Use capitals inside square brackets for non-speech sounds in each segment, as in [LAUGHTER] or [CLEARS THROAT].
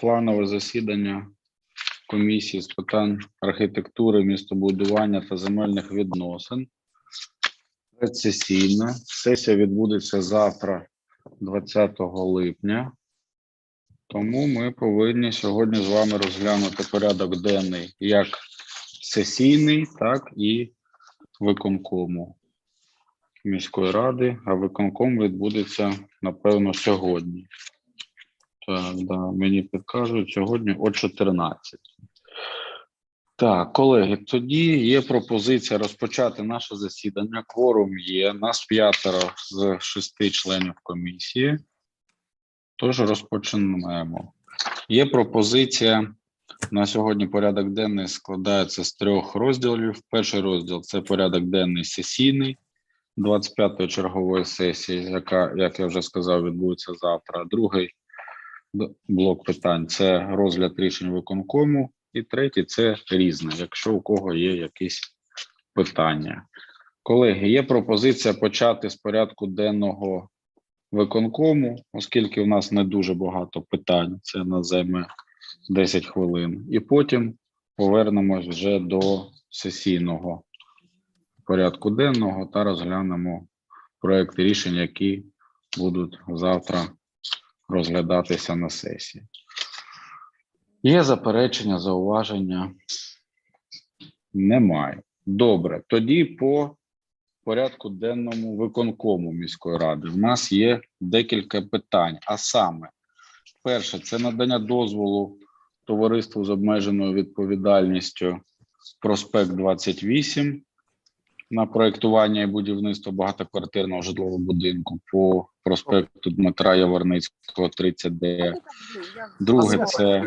планове засідання комісії з питань архітектури, містобудування та земельних відносин. Предсесійна. Сесія відбудеться завтра, 20 липня. Тому ми повинні сьогодні з вами розглянути порядок денний як сесійний, так і виконкому міської ради, а виконком відбудеться, напевно, сьогодні. Так, да, мені підкажуть сьогодні о 14. Так, колеги, тоді є пропозиція розпочати наше засідання. Кворум є. Нас п'ятеро з шести членів комісії. Тож розпочнемо. Є пропозиція на сьогодні. Порядок денний складається з трьох розділів. Перший розділ це порядок денний сесійний 25-ї чергової сесії, яка, як я вже сказав, відбудеться завтра. Другий блок питань це розгляд рішень виконкому. І третій це різне, якщо у кого є якісь питання. Колеги, є пропозиція почати з порядку денного виконкому, оскільки у нас не дуже багато питань, це нас займе 10 хвилин. І потім повернемось вже до сесійного порядку денного та розглянемо проекти рішень, які будуть завтра розглядатися на сесії. Є заперечення, зауваження? Немає. Добре. Тоді по порядку денному виконкому міської ради. У нас є декілька питань. А саме, перше, це надання дозволу товариству з обмеженою відповідальністю проспект 28 на проєктування і будівництво багатоквартирного житлового будинку по проспекту Дмитра Яворницького 30Д. Друге, це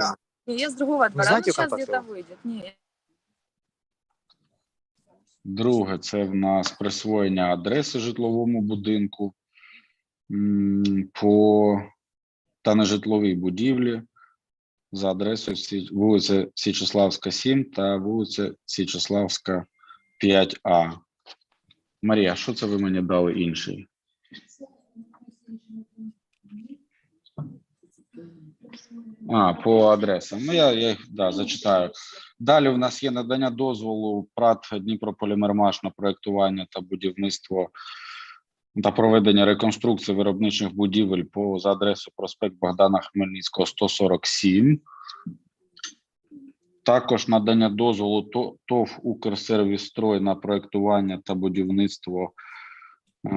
Не, я с другого двора. знаете, ну, где-то это? выйдет. Не, Друге, це в нас присвоєння адреси житловому будинку по та нежитловій будівлі за адресою вулиця Січеславська, 7 та вулиця Січеславська 5А. Марія, що це ви мені дали інший? А, по адресам. Ну, я, я їх да, зачитаю. Далі у нас є надання дозволу ПРАТ Дніпрополімермаш на проєктування та будівництво та проведення реконструкції виробничих будівель по за адресою проспект Богдана Хмельницького 147. Також надання дозволу То- ТОВ «Укрсервісстрой» на проєктування та будівництво е,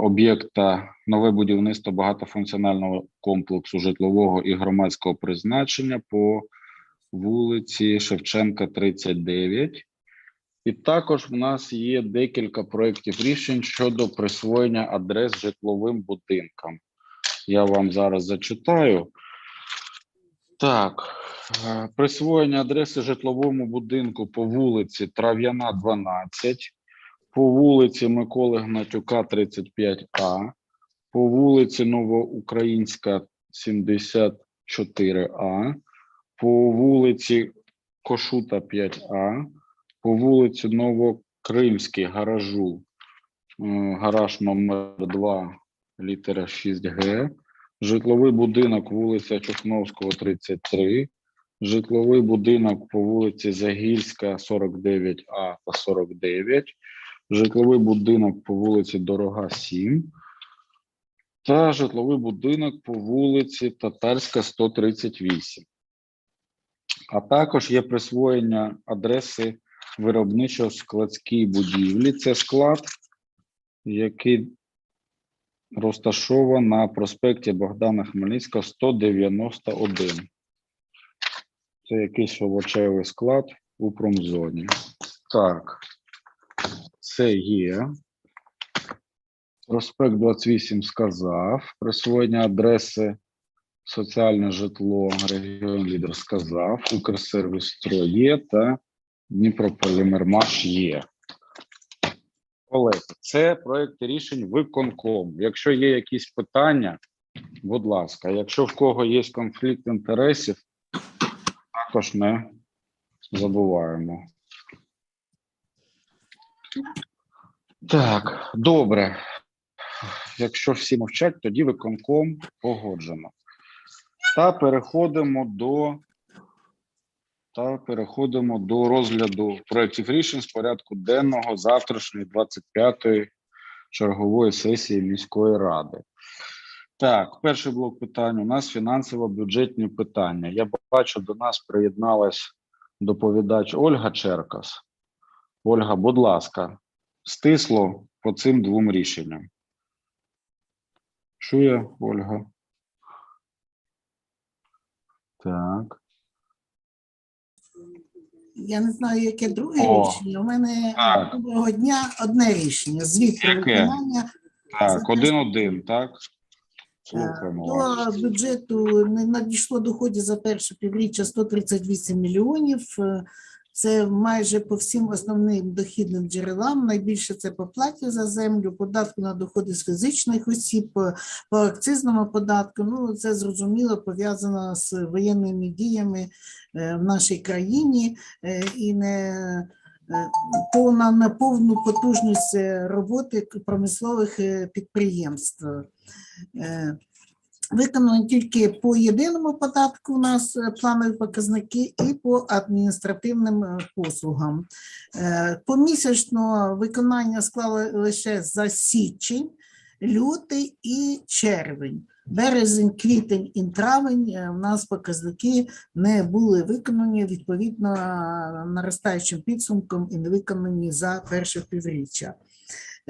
об'єкта нове будівництво багатофункціонального комплексу житлового і громадського призначення по вулиці Шевченка, 39. І також в нас є декілька проєктів рішень щодо присвоєння адрес житловим будинкам. Я вам зараз зачитаю. Так, присвоєння адреси житловому будинку по вулиці Трав'яна, 12, по вулиці Миколи Гнатюка, 35А, по вулиці Новоукраїнська, 74А, по вулиці Кошута 5А, по вулиці Новокримській гаражу, е, гараж номер 2, літера 6Г, житловий будинок вулиця Чухновського, 33, житловий будинок по вулиці Загільська, 49А та 49, житловий будинок по вулиці Дорога, 7, та житловий будинок по вулиці Татарська, 138. А також є присвоєння адреси виробничо-складській будівлі. Це склад, який розташований на проспекті Богдана Хмельницького 191. Це якийсь овочевий склад у промзоні. Так, це є. Проспект 28 сказав. Присвоєння адреси соціальне житло регіон лідер сказав. Укрсервіс «Строй» є та Дніпрополімермаш є. Колеги, це проекти рішень виконком. Якщо є якісь питання, будь ласка, якщо в кого є конфлікт інтересів, також не забуваємо. Так, добре. Якщо всі мовчать, тоді виконком погоджено. Та переходимо до та переходимо до розгляду проєктів рішень з порядку денного завтрашньої 25-ї чергової сесії міської ради. Так, перший блок питань у нас фінансово-бюджетні питання. Я бачу, до нас приєдналась доповідач Ольга Черкас. Ольга, будь ласка, стисло по цим двом рішенням. Чує Ольга? Так. Я не знаю, яке друге О, рішення. У мене так. доброго дня одне рішення. Звіт про Яке? виконання Так, один-один, так? Е, Слухаємо. До бюджету не надійшло доходів за перше півріччя 138 мільйонів. Е, Це майже по всім основним дохідним джерелам. Найбільше це по платі за землю, податку на доходи з фізичних осіб, по- по акцизному податку. Ну це зрозуміло пов'язано з воєнними діями е, в нашій країні е, і не е, на повну потужність е, роботи промислових е, підприємств. Е, Виконано тільки по єдиному податку у нас е, планові показники і по адміністративним е, послугам. Е, Помісячно виконання склало лише за січень, лютий і червень. Березень, квітень і травень в у нас показники не були виконані відповідно е, наростаючим підсумком і не виконані за перше півріччя.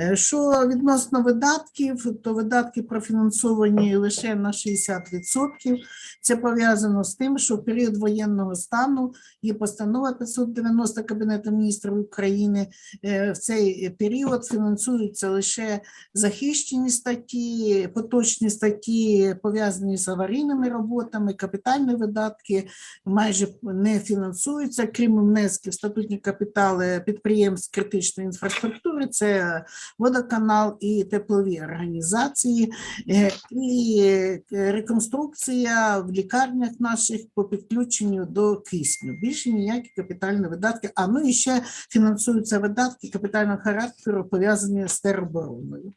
Е, Що відносно видатків, то видатки профінансовані лише на 60%. Це пов'язано з тим, що в період воєнного стану є постанова 590 Кабінету міністрів України. Е, В цей період фінансуються лише захищені статті, поточні статті, пов'язані з аварійними роботами, капітальні видатки майже не фінансуються, крім внесків статутні капітали підприємств критичної інфраструктури. Це водоканал і теплові організації, е, і е, реконструкція в лікарнях наших по підключенню до кисню. Більше ніякі капітальні видатки. А ну і ще фінансуються видатки капітального характеру, пов'язані з теробороною.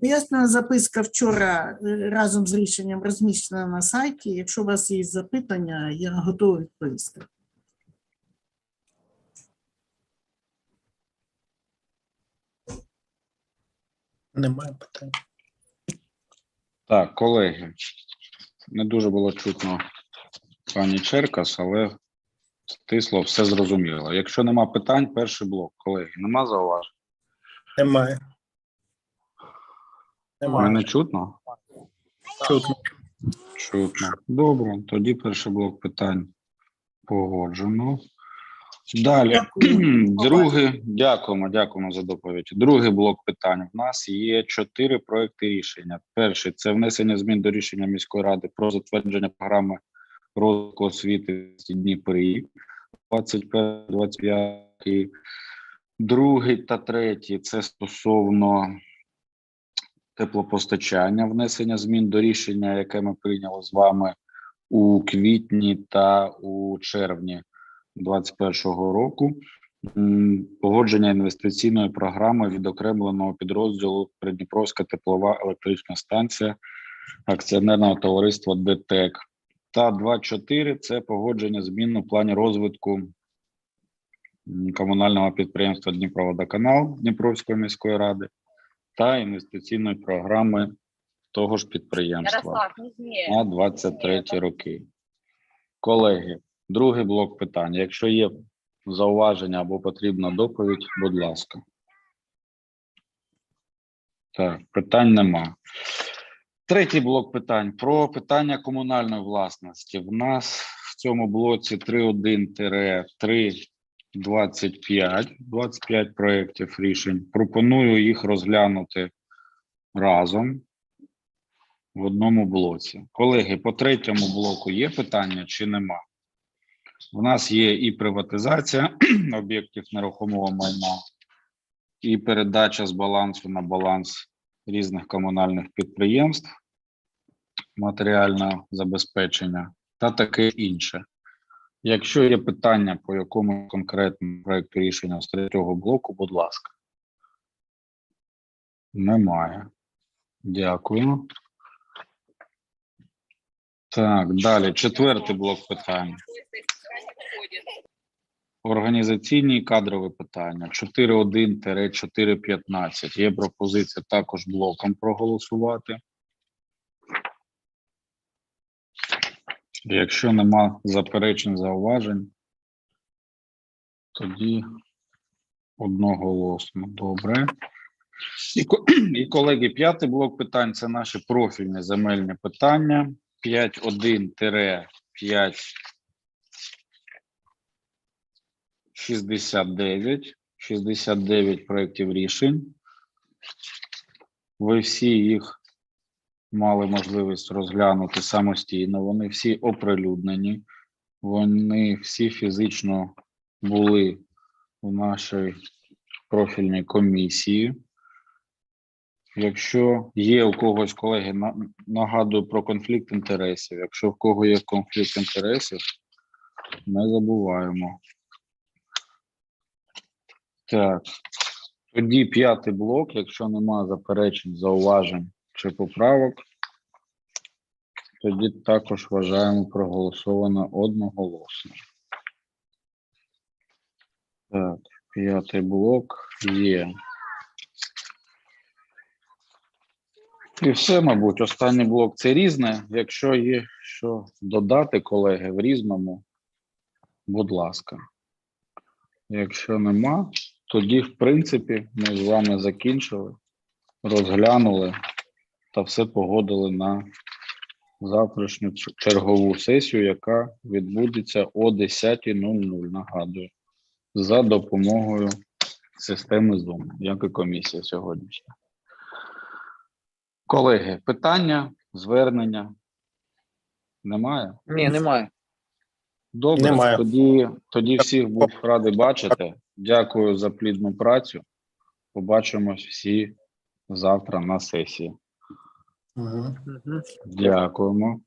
Пояснена записка вчора е, разом з рішенням розміщена на сайті. Якщо у вас є запитання, я готова відповісти. Немає питань. Так, колеги, не дуже було чутно пані Черкас, але стисло, все зрозуміло. Якщо нема питань, перший блок, колеги, нема зауважень? Немає. Немає. Мене чутно? Чутно. Чутно. Добре, тоді перший блок питань погоджено. Далі, другий, дякуємо, дякуємо за доповідь. Другий блок питань. У нас є чотири проекти рішення. Перший це внесення змін до рішення міської ради про затвердження програми розвитку освіти в ці дні період 25-25. Другий та третій це стосовно теплопостачання, внесення змін до рішення, яке ми прийняли з вами у квітні та у червні 2021 року. Погодження інвестиційної програми відокремленого підрозділу Придніпровська теплова електрична станція акціонерного товариства ДТЕК. Та 2.4 – це погодження змін у плані розвитку комунального підприємства Дніпроводоканал Дніпровської міської ради та інвестиційної програми того ж підприємства Ярослав, на 23 роки. Колеги, другий блок питань. Якщо є зауваження або потрібна доповідь, будь ласка. Так, питань нема. Третій блок питань про питання комунальної власності. В нас в цьому блоці 3.1-3.25, 25 проєктів рішень. Пропоную їх розглянути разом в одному блоці. Колеги, по третьому блоку є питання чи нема? У нас є і приватизація [CLEARS THROAT] об'єктів нерухомого майна, і передача з балансу на баланс різних комунальних підприємств, матеріального забезпечення та таке інше. Якщо є питання по якому конкретному проекту рішення з третього блоку, будь ласка. Немає. Дякую. Так, далі. Четвертий блок питань. Організаційні і кадрові питання 4.1-4.15. Є пропозиція також блоком проголосувати. Якщо нема заперечень, зауважень, тоді одноголосно. Добре. І, і колеги, п'ятий блок питань це наші профільні земельні питання. 5.1-5 69, 69 проєктів рішень. Ви всі їх мали можливість розглянути самостійно. Вони всі оприлюднені. Вони всі фізично були у нашій профільній комісії. Якщо є у когось, колеги, нагадую про конфлікт інтересів. Якщо в кого є конфлікт інтересів, не забуваємо. Так, тоді п'ятий блок, якщо нема заперечень, зауважень чи поправок, тоді також вважаємо проголосовано одноголосно. Так, п'ятий блок є. І все, мабуть, останній блок це різне. Якщо є що додати, колеги, в різному, будь ласка. Якщо нема, тоді, в принципі, ми з вами закінчили, розглянули та все погодили на завтрашню чергову сесію, яка відбудеться о 10.00, нагадую, за допомогою системи Zoom, як і комісія сьогоднішня. Колеги, питання, звернення немає? Ні, немає. Добре, Немає. тоді, тоді всіх був радий бачити. Дякую за плідну працю. Побачимось всі завтра на сесії. Угу. Дякуємо.